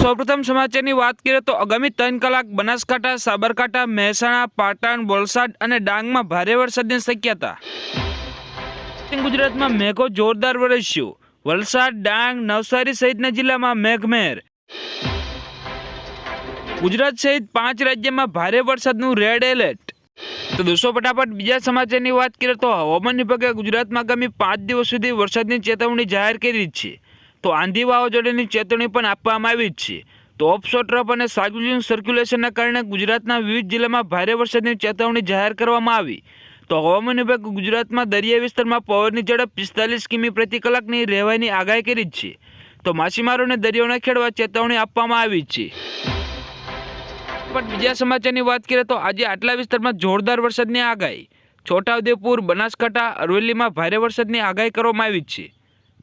સૌપ્રથમ સમાચારની વાત કરીએ તો આગામી ત્રણ કલાક બનાસકાંઠા, સાબરકાંઠા, મહેસાણા, પાટણ, વલસાડ અને ડાંગમાં ભારે વરસાદની શક્યતા. ગુજરાતમાં મેઘો જોરદાર વરસ્યો. વલસાડ, ડાંગ, નવસારી સહિતના જિલ્લામાં મેઘમેર. ગુજરાત સહિત પાંચ રાજ્યમાં ભારે વરસાદનું રેડ એલર્ટ. તો દોસ્તો, ફટાફટ બીજા સમાચારની વાત કરીએ તો હવામાન વિભાગે ગુજરાતમાં આગામી પાંચ દિવસ સુધી વરસાદની ચેતવણી જાહેર કરી છે. તો આંધી વાવાઝોડાની ચેતવણી પણ આપવામાં આવી જ છે. તો ઓફશોર ટ્રફ અને સાયક્લોનિક સર્ક્યુલેશનના કારણે ગુજરાતના વિવિધ જિલ્લામાં ભારે વરસાદની ચેતવણી જાહેર કરવામાં આવી. તો હવામાન વિભાગ ગુજરાતમાં દરિયા વિસ્તારમાં પવનની ઝડપ પિસ્તાલીસ કિમી પ્રતિ કલાકની રહેવાની આગાહી કરી છે. તો માછીમારોને દરિયો ન ખેડવા ચેતવણી આપવામાં આવી છે. પણ બીજા સમાચારની વાત કરીએ તો આજે આટલા વિસ્તારમાં જોરદાર વરસાદની આગાહી. છોટાઉદેપુર, બનાસકાંઠા, અરવલ્લીમાં ભારે વરસાદની આગાહી કરવામાં આવી છે.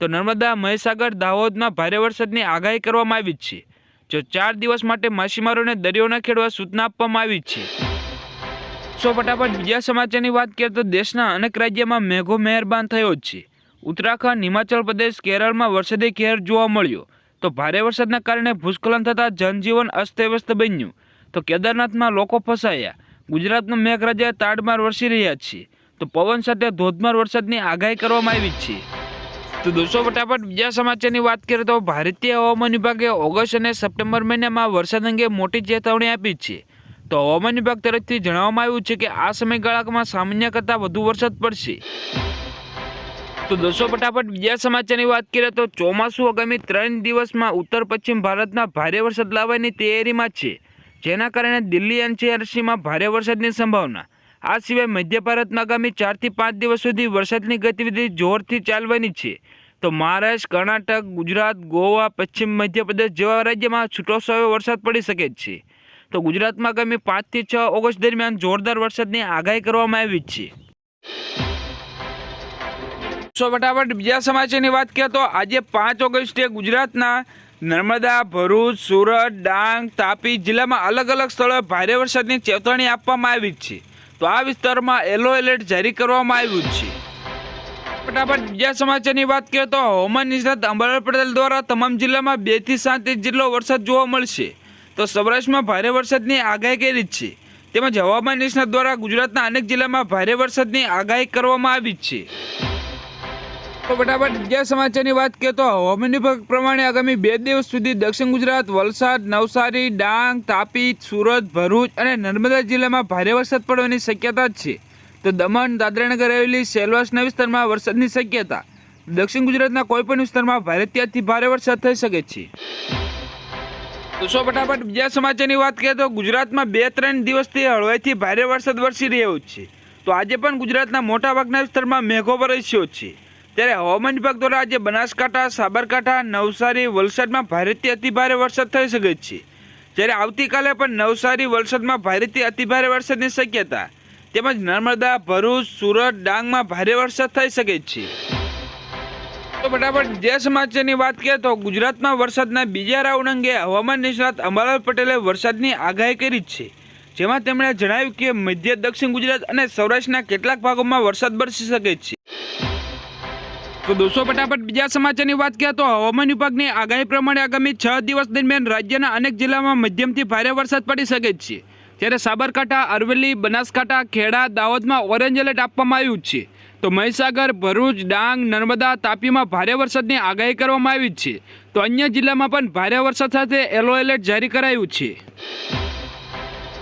તો નર્મદા, મહીસાગર, દાહોદમાં ભારે વરસાદની આગાહી કરવામાં આવી છે. જો ચાર દિવસ માટે માછીમારોને દરિયો ન ખેડવા સૂચના આપવામાં આવી છે. સો ફટાફટ બીજા સમાચારની વાત કરીએ તો દેશના અનેક રાજ્યમાં મેઘો મહેરબાન થયો છે. ઉત્તરાખંડ, હિમાચલ પ્રદેશ, કેરળમાં વરસાદી કહેર જોવા મળ્યો. તો ભારે વરસાદના કારણે ભૂસ્ખલન થતાં જનજીવન અસ્તવ્યસ્ત બન્યું. તો કેદારનાથમાં લોકો ફસાયા. ગુજરાતના મેઘરાજા તાડમાર વરસી રહ્યા છે. તો પવન સાથે ધોધમાર વરસાદની આગાહી કરવામાં આવી છે. તો દોસ્તો, ફટાફટ બીજા સમાચારની વાત કરીએ તો ભારતીય હવામાન વિભાગે ઓગસ્ટ અને સપ્ટેમ્બર મહિનામાં વરસાદ અંગે મોટી ચેતવણી આપી છે. તો હવામાન વિભાગ તરફથી જણાવવામાં આવ્યું છે કે આ સમયગાળામાં સામાન્ય કરતાં વધુ વરસાદ પડશે. તો દોસ્તો, ફટાફટ બીજા સમાચારની વાત કરીએ તો ચોમાસું આગામી ત્રણ દિવસમાં ઉત્તર પશ્ચિમ ભારતના ભારે વરસાદ લાવવાની તૈયારીમાં છે. જેના કારણે દિલ્હી એનસીઆરસીમાં ભારે વરસાદની સંભાવના. આ સિવાય મધ્ય ભારતમાં આગામી ચારથી પાંચ દિવસ સુધી વરસાદની ગતિવિધિ જોરથી ચાલવાની છે. તો મહારાષ્ટ્ર, કર્ણાટક, ગુજરાત, ગોવા, પશ્ચિમ મધ્યપ્રદેશ જેવા રાજ્યમાં છૂટોછવાયો વરસાદ પડી શકે છે. તો ગુજરાતમાં આગામી પાંચથી છ ઓગસ્ટ દરમિયાન જોરદાર વરસાદની આગાહી કરવામાં આવી છે. સો ફટાફટ બીજા સમાચારની વાત કરીએ તો આજે પાંચ ઓગસ્ટે ગુજરાતના નર્મદા, ભરૂચ, સુરત, ડાંગ, તાપી જિલ્લામાં અલગ અલગ સ્થળોએ ભારે વરસાદની ચેતવણી આપવામાં આવી છે. તો આ વિસ્તારમાં યલો એલર્ટ જારી કરવામાં આવ્યું છે. ફટાફટ બીજા સમાચારની વાત કરીએ તો હવામાન નિષ્ણાત અંબાલાલ પટેલ દ્વારા તમામ જિલ્લામાં બેથી સાત ઇંચ જેટલો વરસાદ જોવા મળશે. તો સૌરાષ્ટ્રમાં ભારે વરસાદની આગાહી કરી છે. તેમજ હવામાન નિષ્ણાત દ્વારા ગુજરાતના અનેક જિલ્લામાં ભારે વરસાદની આગાહી કરવામાં આવી છે. તો ફટાફટ બીજા સમાચારની વાત કરીએ તો હવામાન વિભાગ પ્રમાણે આગામી બે દિવસ સુધી દક્ષિણ ગુજરાત, વલસાડ, નવસારી, ડાંગ, તાપી, સુરત, ભરૂચ અને નર્મદા જિલ્લામાં ભારે વરસાદ પડવાની શક્યતા જ છે. તો દમણ, દાદરાનગર હવેલી સેલવાસના વિસ્તારમાં વરસાદની શક્યતા. દક્ષિણ ગુજરાતના કોઈપણ વિસ્તારમાં ભારે ત્યાંથી ભારે વરસાદ થઈ શકે છે. સો ફટાફટ બીજા સમાચારની વાત કરીએ તો ગુજરાતમાં બે ત્રણ દિવસથી હળવાઈથી ભારે વરસાદ વરસી રહ્યો છે. તો આજે પણ ગુજરાતના મોટાભાગના વિસ્તારમાં મેઘો વરસ્યો છે. ત્યારે હવામાન વિભાગ દ્વારા આજે બનાસકાંઠા, સાબરકાંઠા, નવસારી, વલસાડમાં ભારેથી અતિભારે વરસાદ થઈ શકે છે. જ્યારે આવતીકાલે પણ નવસારી, વલસાડમાં ભારેથી અતિભારે વરસાદની શક્યતા. તેમજ નર્મદા, ભરૂચ, સુરત, ડાંગમાં ભારે વરસાદ થઈ શકે છે. તો ફટાફટ જે સમાચારની વાત કરીએ તો ગુજરાતમાં વરસાદના બીજા રાઉન્ડ અંગે હવામાન નિષ્ણાત અંબાલાલ પટેલે વરસાદની આગાહી કરી છે. જેમાં તેમણે જણાવ્યું કે મધ્ય દક્ષિણ ગુજરાત અને સૌરાષ્ટ્રના કેટલાક ભાગોમાં વરસાદ વરસી શકે છે. તો દોસ્તો, ફટાફટ બીજા સમાચારની વાત કરીએ તો હવામાન વિભાગની આગાહી પ્રમાણે આગામી છ દિવસ દરમિયાન રાજ્યના અનેક જિલ્લામાં મધ્યમથી ભારે વરસાદ પડી શકે છે. જ્યારે સાબરકાંઠા, અરવલ્લી, બનાસકાંઠા, ખેડા, દાહોદમાં ઓરેન્જ એલર્ટ આપવામાં આવ્યું છે. તો મહીસાગર, ભરૂચ, ડાંગ, નર્મદા, તાપીમાં ભારે વરસાદની આગાહી કરવામાં આવી છે. તો અન્ય જિલ્લામાં પણ ભારે વરસાદ સાથે યલો એલર્ટ જારી કરાયું છે.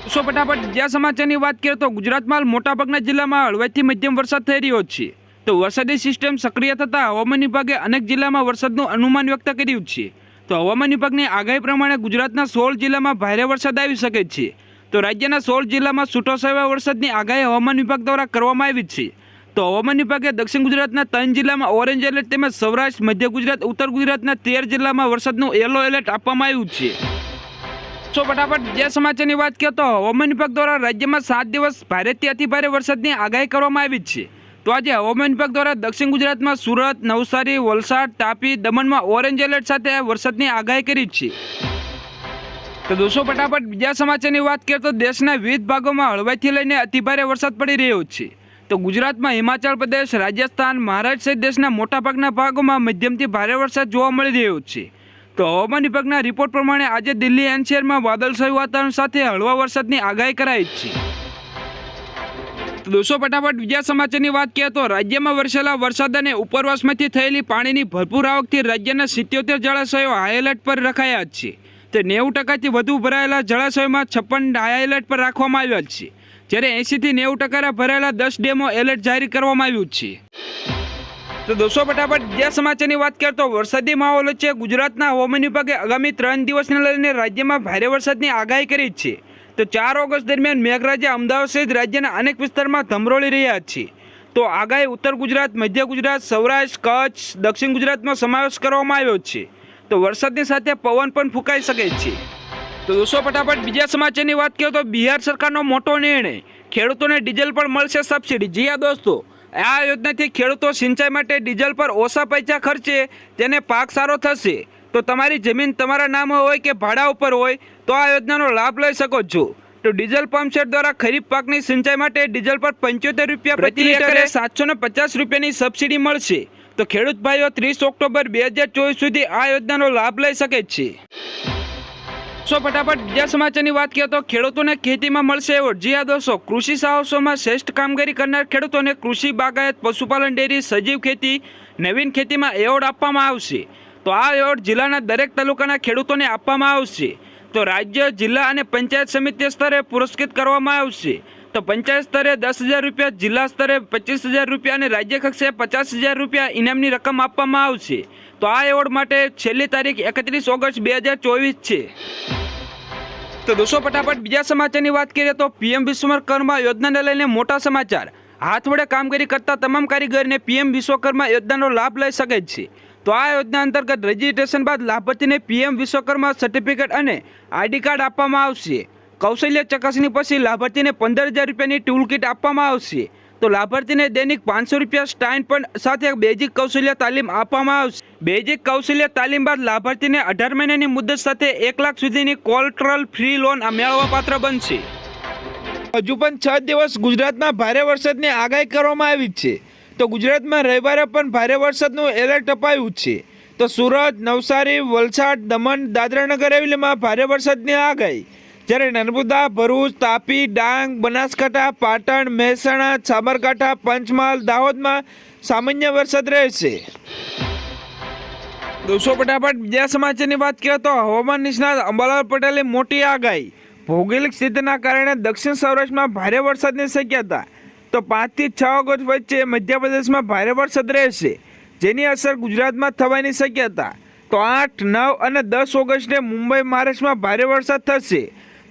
સો ફટાફટ બીજા સમાચારની વાત કરીએ તો ગુજરાતમાં મોટાભાગના જિલ્લામાં હળવાથી મધ્યમ વરસાદ થઈ રહ્યો છે. તો વરસાદી સિસ્ટમ સક્રિય થતાં હવામાન વિભાગે અનેક જિલ્લામાં વરસાદનું અનુમાન વ્યક્ત કર્યું છે. તો હવામાન વિભાગની આગાહી પ્રમાણે ગુજરાતના સોળ જિલ્લામાં ભારે વરસાદ આવી શકે છે. તો રાજ્યના સોળ જિલ્લામાં છૂટોછવાયા વરસાદની આગાહી હવામાન વિભાગ દ્વારા કરવામાં આવી છે. તો હવામાન વિભાગે દક્ષિણ ગુજરાતના ત્રણ જિલ્લામાં ઓરેન્જ એલર્ટ તેમજ સૌરાષ્ટ્ર, મધ્ય ગુજરાત, ઉત્તર ગુજરાતના તેર જિલ્લામાં વરસાદનું યલો એલર્ટ આપવામાં આવ્યું છે. સો ફટાફટ બીજા સમાચારની વાત કરીએ તો હવામાન વિભાગ દ્વારા રાજ્યમાં સાત દિવસ ભારેથી અતિભારે વરસાદની આગાહી કરવામાં આવી છે. તો આજે હવામાન વિભાગ દ્વારા દક્ષિણ ગુજરાતમાં સુરત, નવસારી, વલસાડ, તાપી, દમણમાં ઓરેન્જ એલર્ટ સાથે વરસાદની આગાહી કરી છે. તો દોસ્તો, ફટાફટ બીજા સમાચારની વાત કરીએ તો દેશના વિવિધ ભાગોમાં હળવાઈથી લઈને અતિભારે વરસાદ પડી રહ્યો છે. તો ગુજરાતમાં હિમાચલ પ્રદેશ, રાજસ્થાન, મહારાષ્ટ્ર સહિત દેશના મોટાભાગના ભાગોમાં મધ્યમથી ભારે વરસાદ જોવા મળી રહ્યો છે. તો હવામાન વિભાગના રિપોર્ટ પ્રમાણે આજે દિલ્હી એનસીઆરમાં વાદળછાયું વાતાવરણ સાથે હળવા વરસાદની આગાહી કરાઈ છે. તો દોસ્તો, ફટાફટ બીજા સમાચારની વાત કરીએ તો રાજ્યમાં વરસેલા વરસાદ અને ઉપરવાસમાંથી થયેલી પાણીની ભરપૂર આવકથી રાજ્યના સિત્યોતેર જળાશયો હાઈ પર રખાયા છે. તે નેવું ટકાથી વધુ ભરાયેલા જળાશયોમાં છપ્પન હાઈ પર રાખવામાં આવ્યા છે. જ્યારે એંશીથી નેવું ટકા ભરાયેલા દસ ડેમો એલર્ટ જારી કરવામાં આવ્યું છે. તો દોસ્તો, ફટાફટ બીજા સમાચારની વાત કરીએ તો વરસાદી માહોલ વચ્ચે ગુજરાતના હવામાન વિભાગે આગામી ત્રણ દિવસને લઈને રાજ્યમાં ભારે વરસાદની આગાહી કરી છે. તો ચાર ઓગસ્ટ દરમિયાન મેઘરાજા અમદાવાદ સહિત રાજ્યના અનેક વિસ્તારમાં ધમરોળી રહ્યા છે. તો આગાહી ઉત્તર ગુજરાત, મધ્ય ગુજરાત, સૌરાષ્ટ્ર, કચ્છ, દક્ષિણ ગુજરાતમાં સમાવેશ કરવામાં આવ્યો છે. તો વરસાદની સાથે પવન પણ ફૂંકાઈ શકે છે. તો દોસ્તો, ફટાફટ બીજા સમાચારની વાત કરીએ તો બિહાર સરકારનો મોટો નિર્ણય. ખેડૂતોને ડીઝલ પર મળશે સબસિડી. જી હા દોસ્તો, આ યોજનાથી ખેડૂતો સિંચાઈ માટે ડીઝલ પર ઓછા પૈસા ખર્ચે, તેને પાક સારો થશે. તો તમારી જમીન તમારા નામ હોય કે ભાડા ઉપર હોય તો આ યોજનાનો લાભ લઈ શકો છો. તો ડીઝલ પંપસેટ દ્વારા ખરીફ પાકની સિંચાઈ માટે ડીઝલ પર પંચોતેર રૂપિયા પ્રતિ લીટરે સાતસો ને પચાસ રૂપિયાની સબસિડી મળશે. તો ખેડૂત ભાઈઓ ત્રીસ ઓક્ટોબર બે હજાર ચોવીસ સુધી આ યોજનાનો લાભ લઈ શકે છે. સો ફટાફટ બીજા સમાચારની વાત કરીએ તો ખેડૂતોને ખેતીમાં મળશે એવોર્ડ. જી હા દોસ્તો કૃષિ સાહસોમાં શ્રેષ્ઠ કામગીરી કરનાર ખેડૂતોને કૃષિ બાગાયત પશુપાલન ડેરી સજીવ ખેતી નવીન ખેતીમાં એવોર્ડ આપવામાં આવશે. તો આ એવોર્ડ જિલ્લાના દરેક તાલુકાના ખેડૂતોને આપવામાં આવશે. તો રાજ્ય, જિલ્લા અને પંચાયત સમિતિ સ્તરે પુરસ્કૃત કરવામાં આવશે. તો પંચાયત સ્તરે દસ હજાર રૂપિયા, જિલ્લા સ્તરે પચીસ હજાર રૂપિયા અને રાજ્ય કક્ષાએ પચાસ હજાર રૂપિયા ઇનામની રકમ આપવામાં આવશે. તો આ એવોર્ડ માટે છેલ્લી તારીખ એકત્રીસ ઓગસ્ટ બે હજાર ચોવીસ છે. તો દોસ્તો, ફટાફટ બીજા સમાચારની વાત કરીએ તો પીએમ વિશ્વકર્મા યોજનાને લઈને મોટા સમાચાર. હાથ વડે કામગીરી કરતા તમામ કારીગરને પીએમ વિશ્વકર્મા યોજનાનો લાભ લઈ શકે છે. તો આ યોજના અંતર્ગત રજીસ્ટ્રેશન બાદ લાભાર્થીને પીએમ વિશ્વકર્મા સર્ટિફિકેટ અને આઈડી કાર્ડ આપવામાં આવશે. કૌશલ્ય ચકાસણી પછી લાભાર્થીને પંદર હજાર રૂપિયાની ટૂલ કિટ આપવામાં આવશે. તો લાભાર્થીને દૈનિક પાંચસો રૂપિયા સ્ટાઇન પણ સાથે બેઝિક કૌશલ્ય તાલીમ આપવામાં આવશે. બેઝિક કૌશલ્ય તાલીમ બાદ લાભાર્થીને અઢાર મહિનાની મુદત સાથે એક લાખ સુધીની કોલટ્રલ ફ્રી લોન મેળવવા પાત્ર બનશે. હજુ પણ છ દિવસ ગુજરાતમાં ભારે વરસાદની આગાહી કરવામાં આવી છે. તો ગુજરાતમાં રવિવારે પણ ભારે વરસાદનું એલર્ટ અપાયું છે. તો સુરત, નવસારી, વલસાડ, દમણ, દાદરાનગર હવેલીમાં ભારે વરસાદની આગાહી. જ્યારે નર્મદા, ભરૂચ, તાપી, ડાંગ, બનાસકાંઠા, પાટણ, મહેસાણા, સાબરકાંઠા, પંચમહાલ, દાહોદમાં સામાન્ય વરસાદ રહેશે. દોસ્તો, ફટાફટ બીજા સમાચારની વાત કરીએ તો હવામાન નિષ્ણાત અંબાલાલ પટેલે મોટી આગાહી. ભૌગોલિક સ્થિતિના કારણે દક્ષિણ સૌરાષ્ટ્રમાં ભારે વરસાદની શક્યતા. તો પાંચથી છ ઓગસ્ટ વચ્ચે મધ્યપ્રદેશમાં ભારે વરસાદ રહેશે, જેની અસર ગુજરાતમાં થવાની શક્યતા. તો આઠ, નવ અને દસ ઓગસ્ટે મુંબઈ, મહારાષ્ટ્રમાં ભારે વરસાદ થશે.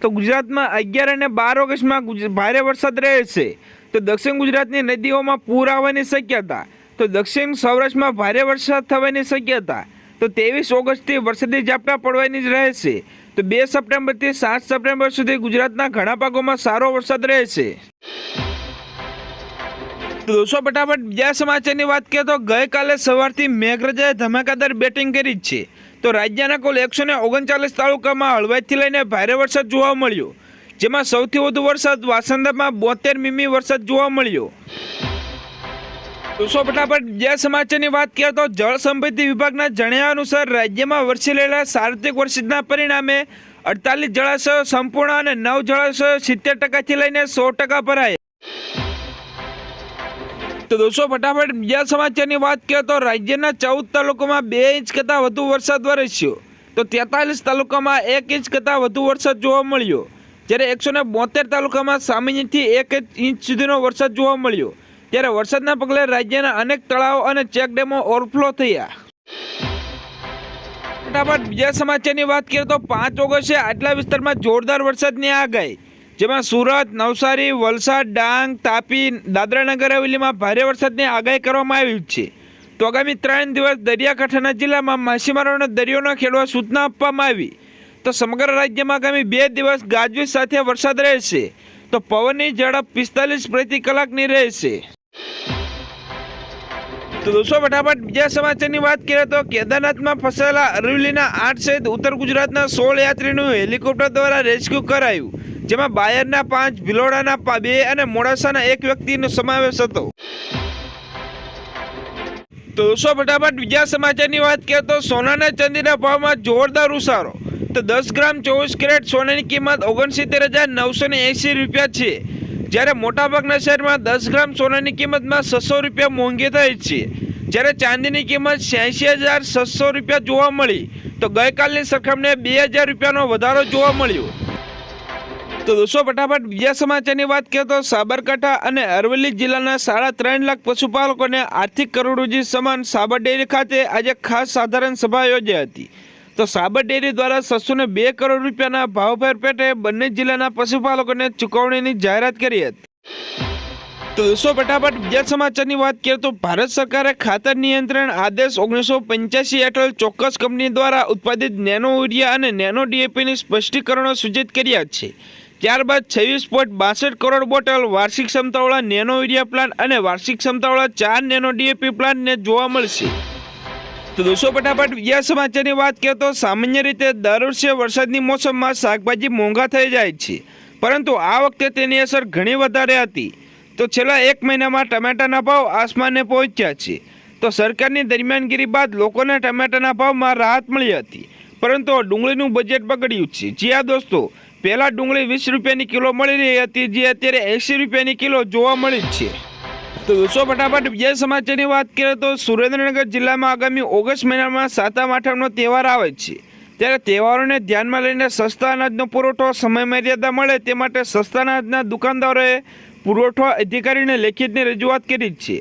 તો ગુજરાતમાં અગિયાર અને બાર ઓગસ્ટમાં ભારે વરસાદ રહેશે. તો દક્ષિણ ગુજરાતની નદીઓમાં પૂર આવવાની શક્યતા. તો દક્ષિણ સૌરાષ્ટ્રમાં ભારે વરસાદ થવાની શક્યતા. તો ત્રેવીસ ઓગસ્ટથી વરસાદી ઝાપટા પડવાની જ રહેશે. તો બે સપ્ટેમ્બરથી સાત સપ્ટેમ્બર સુધી ગુજરાતના ઘણા ભાગોમાં સારો વરસાદ રહેશે. તો દોસ્તો, ફટાફટ બીજા સમાચારની વાત કરીએ તો ગઈકાલે સવારથી મેઘરાજાએ ધમાકાદાર બેટિંગ કરી જ છે. તો રાજ્યના કુલ એકસો ને ઓગણચાલીસ તાલુકામાં હળવાઈથી લઈને ભારે વરસાદ જોવા મળ્યો, જેમાં સૌથી વધુ વરસાદ વાસંદામાં બોતેર મીમી વરસાદ જોવા મળ્યો. દોસ્તો, ફટાફટ બીજા સમાચારની વાત કરીએ તો જળ સંપત્તિ વિભાગના જણાવ્યા અનુસાર રાજ્યમાં વરસી રહેલા સાર્વત્રિક વરસાદના પરિણામે અડતાલીસ જળાશયો સંપૂર્ણ અને નવ જળાશયો સિત્તેર ટકાથી લઈને સો ટકા ભરાયા. તો દોસ્તો ફટાફટ બીજા સમાચારની વાત કરીએ તો રાજ્યના ચૌદ તાલુકામાં બે ઇંચ કરતાં વધુ વરસાદ વરસ્યો. તો તેતાલીસ તાલુકામાં એક ઇંચ કરતાં વધુ વરસાદ જોવા મળ્યો. જ્યારે એકસો ને બોતેર તાલુકામાં સામાન્યથી એક ઇંચ સુધીનો વરસાદ જોવા મળ્યો. ત્યારે વરસાદના પગલે રાજ્યના અનેક તળાવો અને ચેકડેમો ઓવરફ્લો થયા. ફટાફટ બીજા સમાચારની વાત કરીએ તો પાંચ ઓગસ્ટે આટલા વિસ્તારમાં જોરદાર વરસાદની આગાહી. જેમાં સુરત, નવસારી, વલસાડ, ડાંગ, તાપી, દાદરાનગર હવેલીમાં ભારે વરસાદની આગાહી કરવામાં આવી છે. તો આગામી ત્રણ દિવસ દરિયાકાંઠાના જિલ્લામાં માછીમારોને દરિયો ખેડવા સૂચના આપવામાં આવી. તો સમગ્ર રાજ્યમાં આગામી બે દિવસ ગાજવીજ સાથે વરસાદ રહેશે. તો પવનની ઝડપ પિસ્તાલીસ પ્રતિ કલાકની રહેશે. તો દોસ્તો, ફટાફટ બીજા સમાચારની વાત કરીએ તો કેદારનાથમાં ફસાયેલા અરવલ્લીના આઠ સહિત ઉત્તર ગુજરાતના સોળ યાત્રીનું હેલિકોપ્ટર દ્વારા રેસ્ક્યુ કરાયું, જેમાં બાયરના પાંચ, ભિલોડાના બે અને મોડાસાના એક વ્યક્તિનો સમાવેશ હતો. તો દોસ્તો, ફટાફટ બીજા સમાચારની વાત કરીએ તો સોનાના ચાંદીના ભાવમાં જોરદાર ઉસારો. તો દસ ગ્રામ ચોવીસ કેરેટ સોનાની કિંમત ઓગણસિત્તેર હજાર નવસો ને એંસી રૂપિયા છે. જ્યારે મોટાભાગના શહેરમાં દસ ગ્રામ સોનાની કિંમતમાં છસો રૂપિયા મોંઘી થઈ છે. જ્યારે ચાંદીની કિંમત છ્યાસી હજાર છસો રૂપિયા જોવા મળી, તો ગઈકાલની સરખામણીએ બે હજાર રૂપિયાનો વધારો જોવા મળ્યો. તો દોસ્તો, ફટાફટ બીજા સમાચારની વાત કરીએ તો સાબરકાંઠા અને અરવલ્લી જિલ્લાના સાડા ત્રણ લાખ પશુપાલકોને આર્થિક કરોડોજી સમાન સાબર ડેરી ખાતે આજે ખાસ સાધારણ સભા યોજાઈ હતી. તો સાબર ડેરી દ્વારા છસો બે કરોડ રૂપિયાના ભાવફેર પેટે બંને જિલ્લાના પશુપાલકોને ચૂકવણીની જાહેરાત કરી હતી. તો દોસ્તો, ફટાફટ બીજા સમાચારની વાત કરીએ તો ભારત સરકારે ખાતર નિયંત્રણ આદેશ ઓગણીસો પંચ્યાસી હેઠળ ચોક્કસ કંપની દ્વારા ઉત્પાદિત નેનો યુરિયા અને નેનો ડીએપીની સ્પષ્ટીકરણો સૂચિત કર્યા છે. ત્યારબાદ છવ્વીસ પોઈન્ટ બાસઠ કરોડ બોટલ વાર્ષિક ક્ષમતાવાળા નેનો યુરિયા પ્લાન્ટ અને વાર્ષિક ક્ષમતાવાળા ચાર નેનો ડીએપી પ્લાન્ટને જોવા મળશે. તો દોસ્તો, ફટાફટ બીજા સમાચારની વાત કરીએ તો સામાન્ય રીતે દર વર્ષે વરસાદની મોસમમાં શાકભાજી મોંઘા થઈ જાય છે. પરંતુ આ વખતે તેની અસર ઘણી વધારે હતી. તો છેલ્લા એક મહિનામાં ટમેટાના ભાવ આસમાને પહોંચ્યા છે. તો સરકારની દરમિયાનગીરી બાદ લોકોને ટમેટાના ભાવમાં રાહત મળી હતી. પરંતુ ડુંગળીનું બજેટ બગડ્યું છે. જી આ દોસ્તો, પહેલાં ડુંગળી વીસ રૂપિયાની કિલો મળી રહી હતી, જે અત્યારે એંસી રૂપિયાની કિલો જોવા મળી છે. તો દોસ્તો, ફટાફટ બીજા સમાચારની વાત કરીએ તો સુરેન્દ્રનગર જિલ્લામાં આગામી ઓગસ્ટ મહિનામાં સાતમ આઠમનો તહેવાર આવે છે. ત્યારે તહેવારોને ધ્યાનમાં લઈને સસ્તા અનાજનો પુરવઠો સમય મર્યાદા મળે તે માટે સસ્તા અનાજના દુકાનદારોએ પુરવઠો અધિકારીને લેખિતની રજૂઆત કરી છે.